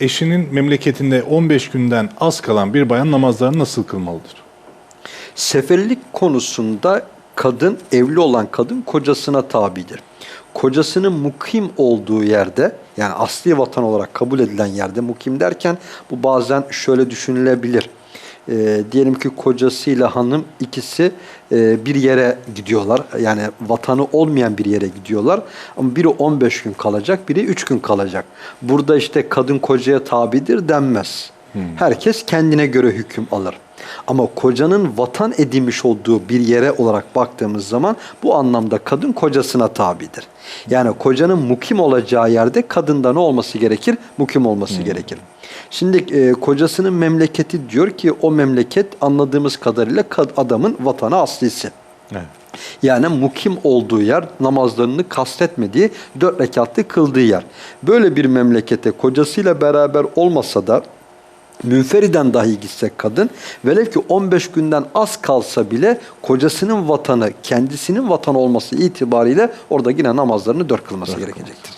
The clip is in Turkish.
eşinin memleketinde 15 günden az kalan bir bayan namazlarını nasıl kılmalıdır? Seferlik konusunda kadın, evli olan kadın kocasına tabidir. Kocasının mukim olduğu yerde, yani asli vatan olarak kabul edilen yerde mukim derken bu bazen şöyle düşünülebilir. Ee, diyelim ki kocasıyla hanım ikisi e, bir yere gidiyorlar. Yani vatanı olmayan bir yere gidiyorlar. Ama biri 15 gün kalacak, biri 3 gün kalacak. Burada işte kadın kocaya tabidir denmez. Herkes kendine göre hüküm alır. Ama kocanın vatan edinmiş olduğu bir yere olarak baktığımız zaman bu anlamda kadın kocasına tabidir. Yani kocanın mukim olacağı yerde kadında ne olması gerekir? Mukim olması gerekir. Şimdi e, kocasının memleketi diyor ki o memleket anladığımız kadarıyla kad- adamın vatanı aslisi. Evet. Yani mukim olduğu yer, namazlarını kastetmediği, dört rekatlı kıldığı yer. Böyle bir memlekete kocasıyla beraber olmasa da münferiden dahi gitsek kadın, velev ki 15 günden az kalsa bile kocasının vatanı, kendisinin vatanı olması itibariyle orada yine namazlarını dört kılması gerekecektir.